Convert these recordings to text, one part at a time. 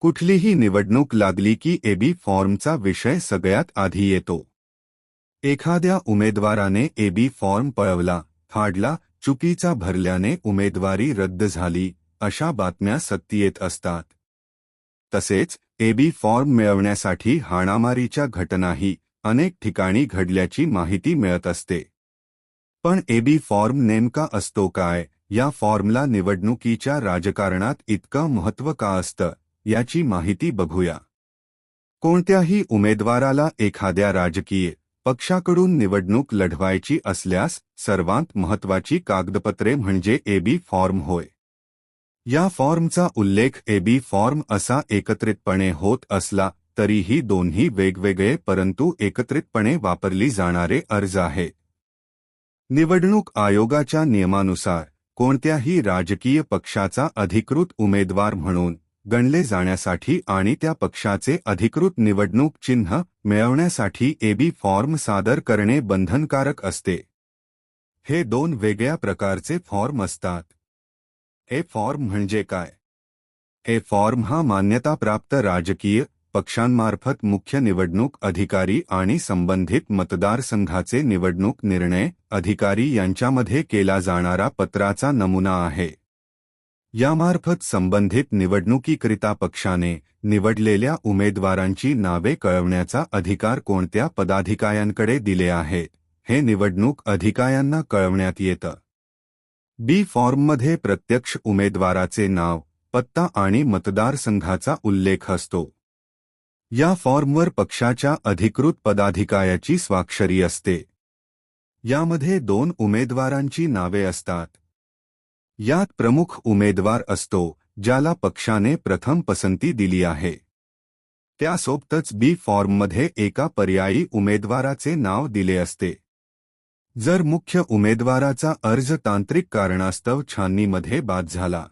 कुठलीही निवडणूक लागली की एबी फॉर्मचा विषय सगळ्यात आधी येतो. एखाद्या उमेदवाराने एबी फॉर्म पळवला फाडला चुकीचा भरल्याने उमेदवारी रद्द झाली अशा बातम्या सत्य असतात. तसेच एबी फॉर्म मिळवण्यासाठी हाणामारीच्या घटनाही अनेक ठिकाणी घडल्याची माहिती मिळत असते. पण एबी फॉर्म नेमका असतो काय या फॉर्मला निवडणुकीच्या राजकारणात इतकं महत्त्व का असतं? याची माहिती बघूया. कोणत्याही उमेदवाराला एखाद्या राजकीय पक्षाकडून निवडणूक लढवायची असल्यास सर्वात महत्त्वाची कागदपत्रे म्हणजे एबी फॉर्म होय. या फॉर्मचा उल्लेख एबी फॉर्म असा एकत्रितपणे होत असला तरीही दोन्ही वेगवेगळे परंतु एकत्रितपणे वापरली जाणारे अर्ज आहे. निवडणूक आयोगाच्या नियमानुसार कोणत्याही राजकीय पक्षाचा अधिकृत उमेदवार म्हणून गणले जाण्यासाठी आणि त्या पक्षाचे अधिकृत निवडणूक चिन्ह मिळवण्यासाठी एबी फॉर्म सादर करणे बंधनकारक असते. हे दोन वेगळ्या प्रकारचे फॉर्म असतात. ए फॉर्म म्हणजे काय? ए फॉर्म हा मान्यताप्राप्त राजकीय पक्षांमार्फत मुख्य निवडणूक अधिकारी आणि संबंधित मतदारसंघाचे निवडणूक निर्णय अधिकारी यांच्यामध्ये केला जाणारा पत्राचा नमुना आहे. यामार्फत संबंधित निवडणुकीकरिता पक्षाने निवडलेल्या उमेदवारांची नावे कळवण्याचा अधिकार कोणत्या पदाधिकाऱ्यांकडे दिले आहेत हे निवडणूक अधिकाऱ्यांना कळवण्यात येतं. बी फॉर्ममध्ये प्रत्यक्ष उमेदवाराचे नाव पत्ता आणि मतदारसंघाचा उल्लेख असतो. या फॉर्मवर पक्षाच्या अधिकृत पदाधिकाऱ्याची स्वाक्षरी असते. यामध्ये दोन उमेदवारांची नावे असतात. यात प्रमुख उमेदवार असतो ज्याला पक्षाने प्रथम पसंती दिली आहे. त्यासोबतच बी फॉर्ममध्ये एका पर्यायी उमेदवाराचे नाव दिले असते. जर मुख्य उमेदवाराचा अर्ज तांत्रिक कारणास्तव छाननीमध्ये बाद झाला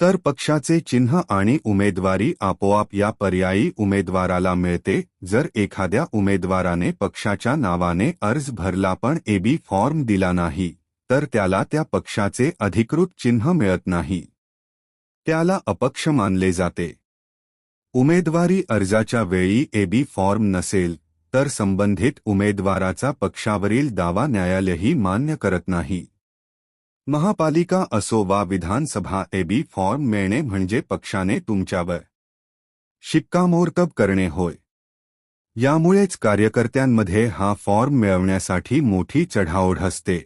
तर पक्षाचे चिन्ह आणि उमेदवारी आपोआप या पर्यायी उमेदवाराला मिळते जर एखाद्या उमेदवाराने पक्षाच्या नावाने अर्ज भरला पण एबी फॉर्म दिला नाही. तर त्याला त्या पक्षाचे अधिकृत चिन्ह मिळत नाही. त्याला अपक्ष मानले जाते. उमेदवारी अर्जाच्या वेळी एबी फॉर्म नसेल तर संबंधित उमेदवाराचा पक्षावरील दावा न्यायालयही मान्य करत नाही. महापालिका असो वा विधानसभा एबी फॉर्म मिळणे म्हणजे पक्षाने तुमच्यावर शिक्कामोर्तब करणे होय. यामुळेच कार्यकर्त्यांमध्ये हा फॉर्म मिळवण्यासाठी मोठी चढाओढ असते.